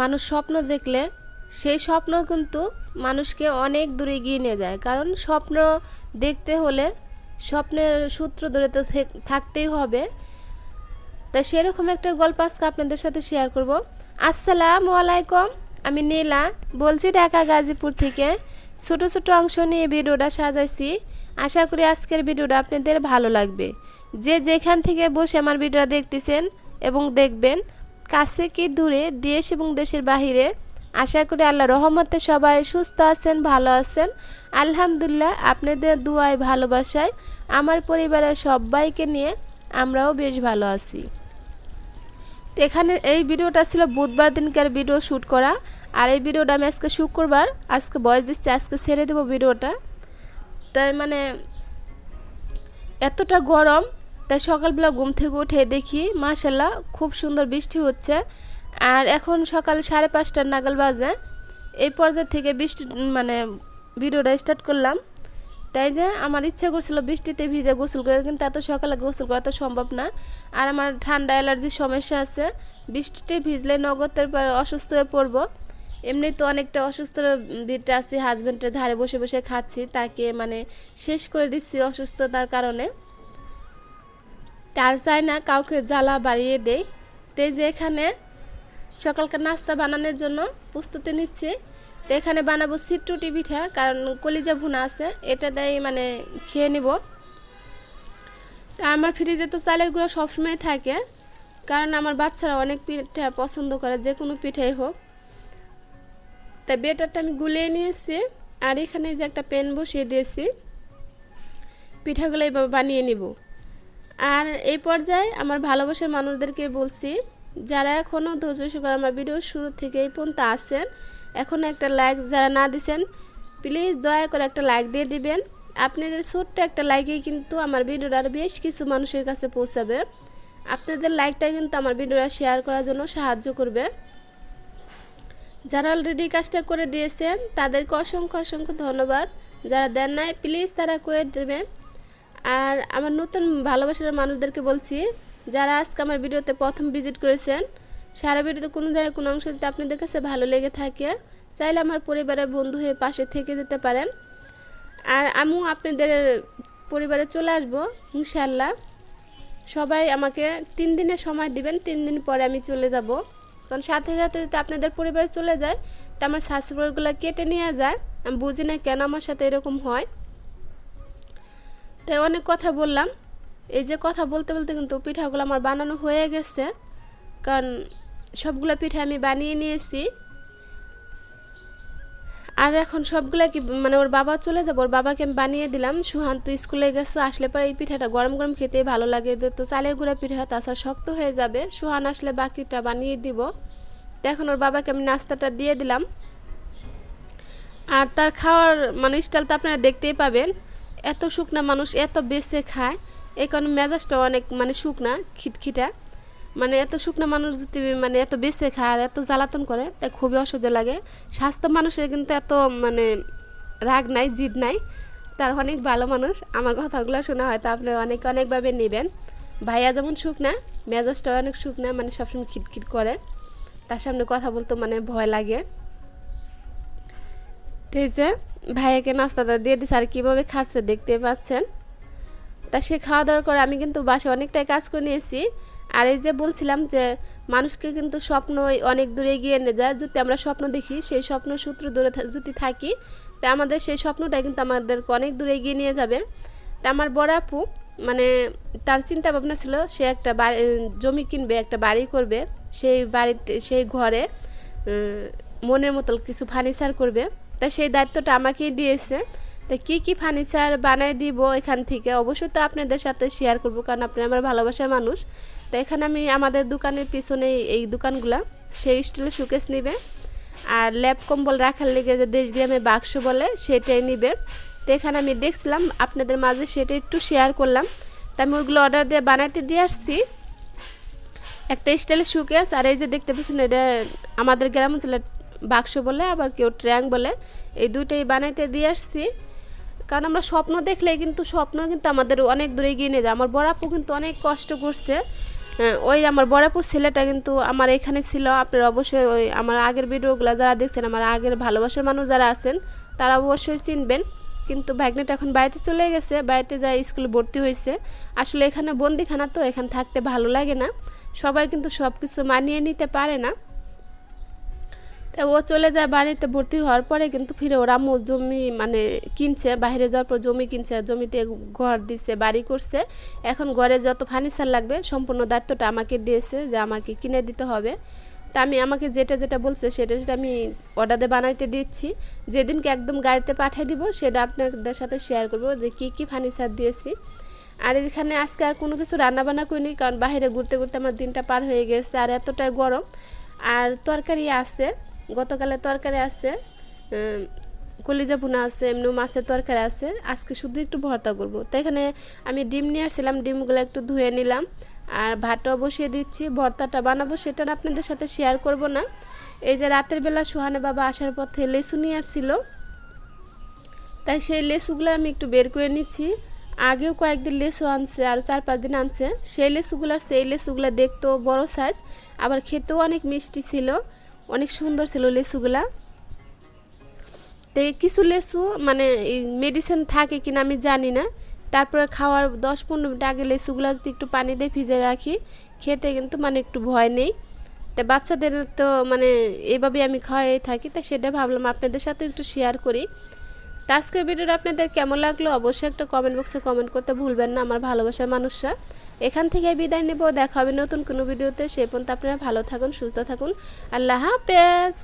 মানুষ স্বপ্ন দেখলে সেই স্বপ্ন কিন্তু মানুষকে অনেক দূরে এগিয়ে নিয়ে যায়। কারণ স্বপ্ন দেখতে হলে স্বপ্নের সূত্র ধরে তো থাকতেই হবে। তা সেরকম একটা গল্প আজকে আপনাদের সাথে শেয়ার করব। আসসালামু আলাইকুম, আমি নীলা। বলছি ঢাকা গাজীপুর থেকে ছোট ছোট অংশ নিয়ে ভিডিওটা সাজাইছি। আশা করি আজকের ভিডিওটা আপনাদের ভালো লাগবে। যে যেখান থেকে বসে আমার ভিডিওটা দেখতেছেন এবং দেখবেন কাছে কি দূরে, দেশ এবং দেশের বাহিরে? আশা করি আল্লাহ রহমতে সবাই সুস্থ আছেন, ভালো আছেন। আলহামদুলিল্লাহ, আপনাদের দুয়ায় ভালোবাসায়, আমার পরিবারের সবাইকে নিয়ে আমরাও বেশ ভালো আছি। তো এখানে এই ভিডিওটা ছিল বুধবার দিনকার ভিডিও শ্যুট করা। আর এই ভিডিওটা আমি আজকে শুক্রবার, আজকে বয়স দিচ্ছি, আজকে ছেড়ে দেবো ভিডিওটা। তাই মানে এতটা গরম তাই সকালবেলা ঘুম থেকে উঠে দেখি মাশাল্লাহ খুব সুন্দর বৃষ্টি হচ্ছে। আর এখন সকাল সাড়ে পাঁচটার নাগাল বাজে। এই পর্যায় থেকে বৃষ্টি মানে ভিডিওটা স্টার্ট করলাম। তাই যে আমার ইচ্ছা করছিল বৃষ্টিতে ভিজে গোসল করে, কিন্তু এত সকালে গোসল করা তো সম্ভব না। আর আমার ঠান্ডা অ্যালার্জির সমস্যা আছে। বৃষ্টিতে ভিজলে নগদের পর অসুস্থ হয়ে পড়ব। এমনি তো অনেকটা অসুস্থ বিটটা আছি হাজব্যান্ডের ধারে বসে বসে খাচ্ছি, তাকে মানে শেষ করে দিচ্ছি অসুস্থতার কারণে। তার চাই না কাউকে জ্বালা বাড়িয়ে দেই। তাই যে এখানে সকালকার নাস্তা বানানোর জন্য প্রস্তুতি নিচ্ছি। তো এখানে বানাবো সিট্রুটি পিঠা কারণ কলিজা ভুনা আছে, এটা দিয়ে মানে খেয়ে নিব। তা আমার ফ্রিজে তো চালের গুঁড়ো সবসময় থাকে, কারণ আমার বাচ্চারা অনেক পিঠা পছন্দ করে, যে কোনো পিঠাই হোক। তা বেটারটা আমি গুলিয়ে নিয়েছি, আর এখানে যে একটা পেন বসিয়ে দিয়েছি, পিঠাগুলো এইভাবে বানিয়ে নিব। আর এই পর্যায়ে আমার ভালোবাসার মানুষদেরকে বলছি, যারা এখনও ধৈর্য সহকারে আমার ভিডিও শুরু থেকে এই পর্যন্ত আসেন এখন একটা লাইক যারা না দিছেন প্লিজ দয়া করে একটা লাইক দিয়ে দিবেন। আপনাদের ছোট্ট একটা লাইকেই কিন্তু আমার ভিডিওটা বেশ কিছু মানুষের কাছে পৌঁছাবে। আপনাদের লাইকটা কিন্তু আমার ভিডিওটা শেয়ার করার জন্য সাহায্য করবে। যারা অলরেডি কাজটা করে দিয়েছেন, তাদেরকে অসংখ্য অসংখ্য ধন্যবাদ। যারা দেন নাই প্লিজ তারা করে দেবেন। আর আমার নতুন ভালোবাসার মানুষদেরকে বলছি, যারা আজকে আমার ভিডিওতে প্রথম ভিজিট করেছেন, সারা ভিডিওতে কোনো জায়গায় কোনো অংশ যদি আপনাদের কাছে ভালো লেগে থাকে, চাইলে আমার পরিবারের বন্ধু হয়ে পাশে থেকে যেতে পারেন। আর আমিও আপনাদের পরিবারে চলে আসব ইনশাল্লাহ সবাই আমাকে তিন দিনের সময় দিবেন, তিন দিন পরে আমি চলে যাব। কারণ সাথে সাথে যদি আপনাদের পরিবারে চলে যায়, তো আমার সাবস্ক্রাইবারগুলো কেটে নিয়ে যায়, আমি বুঝি না কেন আমার সাথে এরকম হয়। তাই অনেক কথা বললাম। এই যে কথা বলতে বলতে কিন্তু পিঠাগুলো আমার বানানো হয়ে গেছে। কারণ সবগুলো পিঠা আমি বানিয়ে নিয়েছি। আর এখন সবগুলো কি মানে ওর বাবা চলে যাব, ওর বাবাকে আমি বানিয়ে দিলাম। সুহান তো স্কুলে গেছে, আসলে পরে এই পিঠাটা গরম গরম খেতে ভালো লাগে। তো চালের গুঁড়া পিঠা, তাছাড়া শক্ত হয়ে যাবে। সুহান আসলে বাকিটা বানিয়ে দিব। তো এখন ওর বাবাকে আমি নাস্তাটা দিয়ে দিলাম। আর তার খাওয়ার মানে স্টাইল তো আপনারা দেখতেই পাবেন। এত শুকনা মানুষ এত বেছে খায়, এই কারণে মেজাজটা অনেক মানে শুকনা, খিটখিটা। মানে এত শুকনো মানুষ যদি মানে এত বেছে খায় আর এত জ্বালাতন করে তাই খুবই অসহ্য লাগে। স্বাস্থ্য মানুষের কিন্তু এত মানে রাগ নাই, জিদ নাই। তার অনেক ভালো মানুষ। আমার কথাগুলো শোনা হয়তো আপনি অনেক অনেকভাবে নেবেন। ভাইয়া যেমন শুকনা মেজাজটা অনেক শুকনা মানে সবসময় খিটখিট করে। তার সামনে কথা বলতে মানে ভয় লাগে। ঠিক যে ভাইয়াকে নাস্তাটা দিয়ে দিচ্ছে আর কীভাবে খাচ্ছে দেখতে পাচ্ছেন? তা সে খাওয়া দাওয়ার করে আমি কিন্তু বাসে অনেকটাই কাজ করে নিয়েছি। আর এই যে বলছিলাম যে মানুষকে কিন্তু স্বপ্ন অনেক দূরে এগিয়ে নিয়ে যায়। যদি আমরা স্বপ্ন দেখি, সেই স্বপ্ন সূত্র দূরে যদি থাকি, তা আমাদের সেই স্বপ্নটাই কিন্তু আমাদেরকে অনেক দূরে এগিয়ে নিয়ে যাবে। তা আমার বড় আপু মানে তার চিন্তা ভাবনা ছিল সে একটা বাড়ি জমি কিনবে, একটা বাড়ি করবে। সেই বাড়িতে, সেই ঘরে মনের মতো কিছু ফার্নিচার করবে। তাই সেই দায়িত্বটা আমাকেই দিয়েছে। তা কী কী ফার্নিচার বানায় দিব এখান থেকে অবশ্যই তো আপনাদের সাথে শেয়ার করব, কারণ আপনি আমার ভালোবাসার মানুষ। তো এখানে আমি আমাদের দোকানের পিছনে এই দোকানগুলা, সেই স্টিলের শোকেস নিবে। আর ল্যাপ কম্বল রাখার লেগে যে দেশগ্রামে বাক্স বলে সেটাই নিবে। তো এখানে আমি দেখছিলাম, আপনাদের মাঝে সেটা একটু শেয়ার করলাম। তা আমি ওইগুলো অর্ডার দিয়ে বানাইতে দিয়ে আসছি। একটা স্টাইলের শোকেস আর এই যে দেখতে পাচ্ছেন, এটা আমাদের গ্রাম অঞ্চলে বাক্স বলে, আবার কেউ ট্র্যাং বলে, এই দুইটাই বানাইতে দিয়ে আসছি। কারণ আমরা স্বপ্ন দেখলে কিন্তু স্বপ্ন কিন্তু আমাদের অনেক দূরে এগিয়ে নিয়ে যায়। আমার বড় আপু কিন্তু অনেক কষ্ট করছে। ওই আমার বরাপুর ছেলেটা কিন্তু আমার এখানে ছিল। আপনারা অবশ্যই ওই আমার আগের ভিডিওগুলো যারা দেখছেন, আমার আগের ভালোবাসার মানুষ যারা আছেন, তারা অবশ্যই চিনবেন। কিন্তু ভাগ্নেটা এখন বাড়িতে চলে গেছে। বাড়িতে যাই স্কুলে ভর্তি হয়েছে। আসলে এখানে বন্দিখানা তো, এখানে থাকতে ভালো লাগে না। সবাই কিন্তু সব কিছু মানিয়ে নিতে পারে না। তা ও চলে যায় বাড়িতে ভর্তি হওয়ার পরে কিন্তু ফিরে ওরা আম্মু জমি মানে কিনছে, বাইরে যাওয়ার পর জমি কিনছে, জমিতে ঘর দিছে, বাড়ি করছে। এখন ঘরে যত ফার্নিচার লাগবে, সম্পূর্ণ দায়িত্বটা আমাকে দিয়েছে যে আমাকে কিনে দিতে হবে। তা আমি আমাকে যেটা যেটা বলছে সেটা সেটা আমি অর্ডারে বানাইতে দিচ্ছি। যেদিনকে একদম গাড়িতে পাঠিয়ে দিব, সেটা আপনাদের সাথে শেয়ার করব যে কী কী ফার্নিচার দিয়েছি। আর এখানে আজকে আর কোনো কিছু রান্না বান্না করিনি, কারণ বাইরে ঘুরতে ঘুরতে আমার দিনটা পার হয়ে গেছে, আর এতটাই গরম। আর তরকারি আছে। গতকালে তরকারি আছে কলিজা ভুনা আছে, এমনি মাছের তরকারি আছে। আজকে শুধু একটু ভর্তা করব। তো এখানে আমি ডিম নিয়ে আসছিলাম, ডিমগুলো একটু ধুয়ে নিলাম। আর ভাতটাও বসিয়ে দিচ্ছি, ভর্তাটা বানাবো সেটা আপনাদের সাথে শেয়ার করব না। এই যে রাতের বেলা সুহানে বাবা আসার পথে লেসু নিয়ে আসছিল। তাই সেই লেসুগুলো আমি একটু বের করে নিচ্ছি। আগেও কয়েকদিন লেসু আনছে, আর চার পাঁচ দিন আনছে। সেই লেসুগুলো সেই লেসুগুলো দেখতেও বড় সাইজ আবার খেতেও অনেক মিষ্টি ছিল। অনেক সুন্দর ছিল লেসুগুলা। তো কিছু লেসু মানে মেডিসিন থাকে কিনা আমি জানি না। তারপরে খাওয়ার দশ পনেরো মিনিট আগে লেসুগুলো যদি একটু পানি দিয়ে ভিজে রাখি, খেতে কিন্তু মানে একটু ভয় নেই। তা বাচ্চাদের তো মানে এভাবে আমি খাওয়াই থাকি, তা সেটা ভাবলাম আপনাদের সাথে একটু শেয়ার করি। তো আজকের ভিডিওটা আপনাদের কেমন লাগল অবশ্যই একটা কমেন্ট বক্সে কমেন্ট করতে ভুলবেন না, আমার ভালোবাসার মানুষরা। এখান থেকে বিদায় নেব, দেখা হবে নতুন কোনো ভিডিওতে, সে পর্যন্ত আপনারা ভালো থাকুন, সুস্থ থাকুন। আল্লাহ হাফেজ!